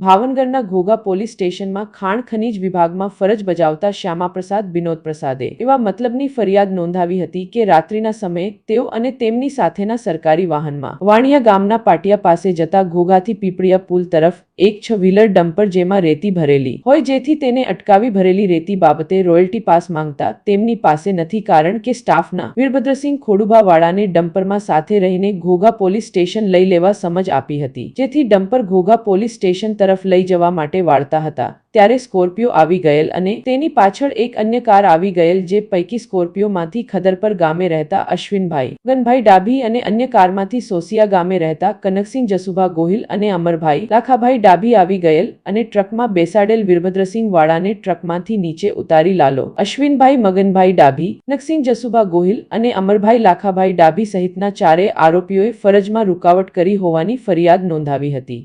ભાવનગરના ઘોઘા પોલીસ સ્ટેશનમાં ખાણ ખનીજ વિભાગમાં ફરજ બજાવતા શ્યામાપ્રસાદ વિનોદ પ્રસાદે એવા મતલબની ફરિયાદ નોંધાવી હતી કે રાત્રિના સમયે તેઓ અને તેમની સાથેના સરકારી વાહનમાં વાણિયા ગામના પાટિયા પાસે જતા ઘોઘાથી પીપળિયા પુલ તરફ એક છ વ્હીલર ડમ્પર જેમાં રેતી ભરેલી હોય જેથી તેને અટકાવી ભરેલી રેતી બાબતે રોયલ્ટી પાસ માંગતા તેમની પાસે નથી કારણ કે સ્ટાફના વીરભદ્રસિંહ ખોડુભાવાળાને ડમ્પરમાં સાથે રહીને ઘોઘા પોલીસ સ્ટેશન લઈ લેવા સમજ આપી હતી. જેથી ડમ્પર ઘોઘા પોલીસ સ્ટેશન તરફ લઈ જવા માટે વાળતા હતા. ત્યારે સ્કોર્પિયો આવી ગયેલ અને તેની પાછળ એક અન્ય કાર આવી ગયેલ જે પૈકી સ્કોર્પિયોમાંથી ખદરપર ગામે રહેતા અશ્વિનભાઈ ગનભાઈ ડાભી અને અન્ય કારમાંથી સોસિયા ગામે રહેતા કનકસિંહ જસુભા ગોહિલ અને અમરભાઈ, લાખાભાઈ ડાભી આવી ગયેલ અને ટ્રકમાં બેસાડેલ વીરભદ્રસિંહ વાળાને ટ્રકમાંથી નીચે ઉતારી લાલો. અશ્વિનભાઈ, મગનભાઈ ડાભી, નકસિંહ જસુભા ગોહિલ અને અમરભાઈ, લાખાભાઈ ડાભી સહિતના ચારેય આરોપીઓએ ફરજમાં રૂકાવટ કરી હોવાની ફરિયાદ નોંધાવી હતી.